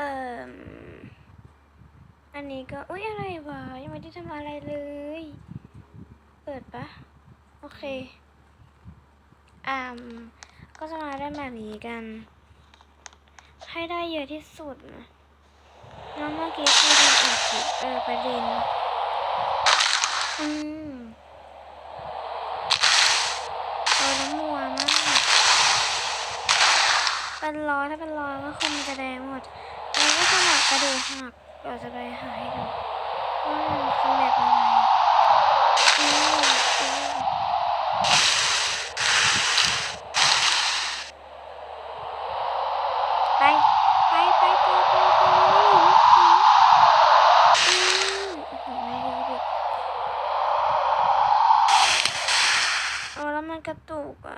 เอ่ออันนี้ก็ อุ้ยอะไรวะ ยังไม่ได้ทำอะไรเลย เปิดปะ โอเคอ่ามก็จะมาได้แบบนี้กัน ให้ได้เยอะที่สุดนะแล้วเมื่อกี้คือดูอัดเออประเด็น อืมเออแล้วมัวมาก เป็นร้อยถ้าเป็นร้อยก็คงมันจะแดงหมด ก็ขนาดกระดูกหักเดี๋ยวจะไปหาให้ดูว่ามันคือแบบอะไรไปไปไปไปไปไปอืมโอ้โหไม่ดีดิโอ้แล้วมันกระตุกอะ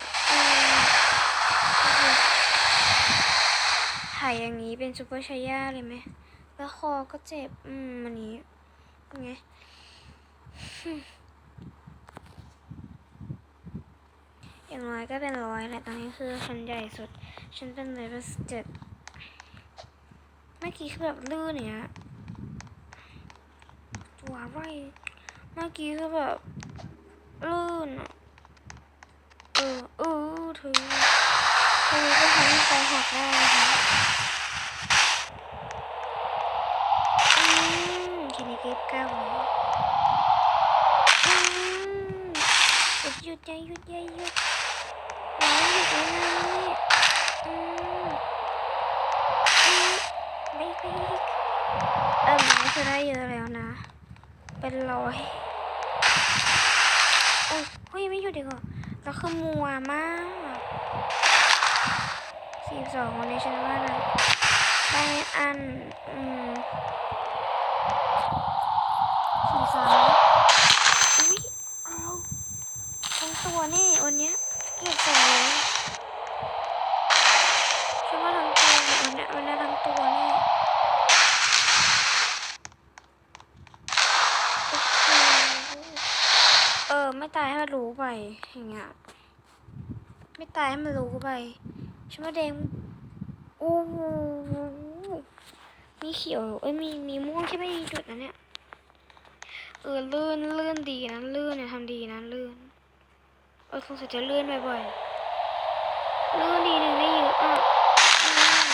ถ่ายอย่างนี้เป็นซูเปอร์ชายาเลยไหม แล้วคอก็เจ็บ อืมอันนี้ไงอย่างน้อยก็เป็นร้อยแหละ ตอนนี้คือฉันใหญ่สุด ฉันเป็นเลเวลเจ็ดเมื่อกี้คือแบบลื่นเนี่ยตัวไรเมื่อกี้คือแบบลื่นอะเออเออเธอเธอก็ทำให้คอหักได้นะคะอื มแค่นี้ก็เก้าแล้วอืมหยุดหยุดใจหยุดใจหยุดร้อยหยุดแล้วนี่อืมไม่ไปอีกเออมันคือได้เยอะแล้วนะ เป็นร้อยโอ้ยเฮ้ยไม่หยุดดีกว่าแล้วคือมัวมากสี่สองวันนี้ฉันว่านะได้อัน อืมสี่สามอุ้ยเอาทั้งตัวนี่วันเนี้ยเก็บสองเลยฉันว่าทั้งตัววันเนี้ยวันเนี้ยทั้งตัวนี่ โอ้โหเออไม่ตายให้มันรู้ไปอย่างเงี้ยไม่ตายให้มันรู้ไปฉันว่าแดงโอ้โหมีเขียวเอ้ยมีมีม่วงแค่ไม่มีจุดนะเนี่ยเออลื่นลื่นดีนะลื่นเนี่ยทำดีนะลื่นเออคงจะลื่นบ่อยๆลื่นดีหนึ่งได้เยอะอะอืม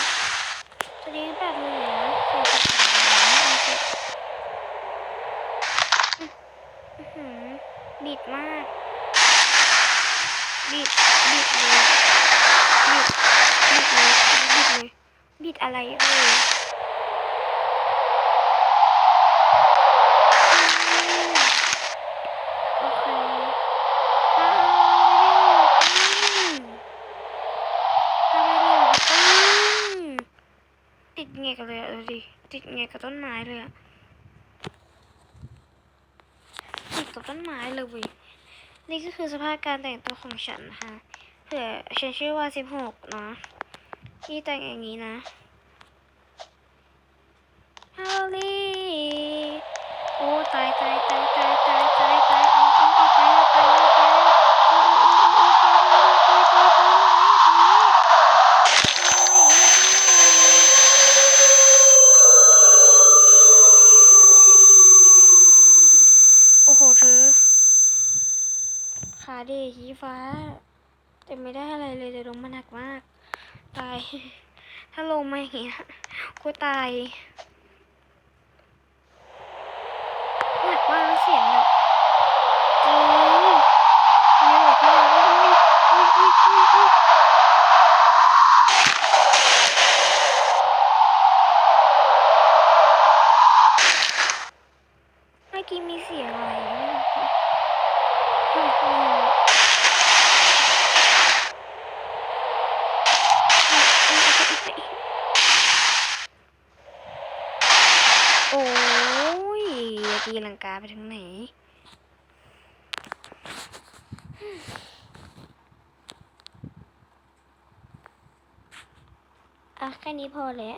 จะดีแบบเลยนะสี่สิบสามโอเค อื้อหือ บิดมาก บิด บิดเลยบิด บิดเลยบิดเลยบิดอะไรเอ่ยอืมโอเคติดแงกเลยอะดิติดแงกกับต้นไม้เลยอะ ติด กับต้นไม้เลยนี่ก็คือสภาพการแต่งตัวของฉันนะคะเผื่อฉันชื่อว่าสิบหกเนาะที่แต่งอย่างนี้นะฮาลี่โอ้ตายตายตายตายตาย ขาเดชี้ฟ้า แต่ไม่ได้อะไรเลยแต่ลงมาหนักมาก ตาย ถ้าลงมาอย่างเงี้ยกูตายหนักมากแล้วเสียงแบบจริงไม่เหลือเท่าไหร่อุ้ยอุ้ยอุ้ยอุ้ยเมื่อกี้มีเสียงอะไรไม่รู้อืม โอ้ย ตีลังกาไปทั้งไหน อะ แค่นี้พอแล้ว